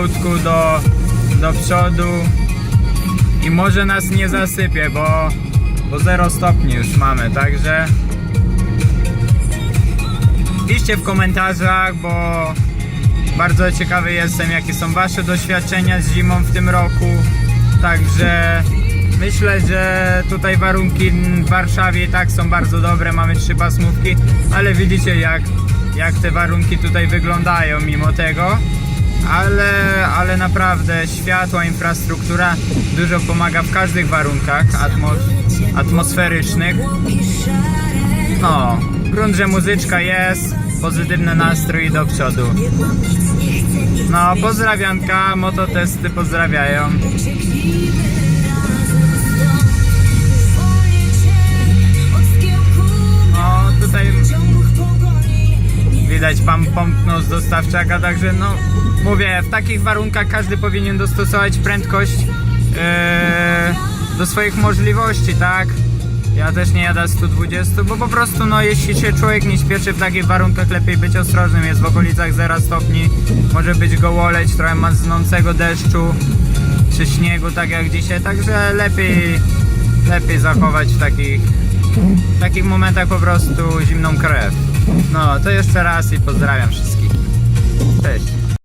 powolutku do, do przodu i może nas nie zasypie, bo, bo 0 stopni już mamy, także piszcie w komentarzach, bo bardzo ciekawy jestem, jakie są Wasze doświadczenia z zimą w tym roku. Także myślę, że tutaj warunki w Warszawie i tak są bardzo dobre. Mamy trzy pasmówki, ale widzicie, jak, jak te warunki tutaj wyglądają mimo tego. Ale, ale naprawdę światła, infrastruktura dużo pomaga w każdych warunkach atmos- atmosferycznych. No, grunt, że muzyczka jest, pozytywny nastrój do przodu. No, pozdrawianka, mototesty pozdrawiają. Widać pan pomknął z dostawczaka, także no, mówię, w takich warunkach każdy powinien dostosować prędkość e, do swoich możliwości, tak? Ja też nie jadę 120, bo po prostu no jeśli się człowiek nie śpieszy w takich warunkach, lepiej być ostrożnym. Jest w okolicach 0 stopni, może być gołoleć, trochę maznącego deszczu czy śniegu, tak jak dzisiaj, także lepiej, lepiej zachować w takich, w takich momentach po prostu zimną krew. No, to jeszcze raz i pozdrawiam wszystkich. Cześć.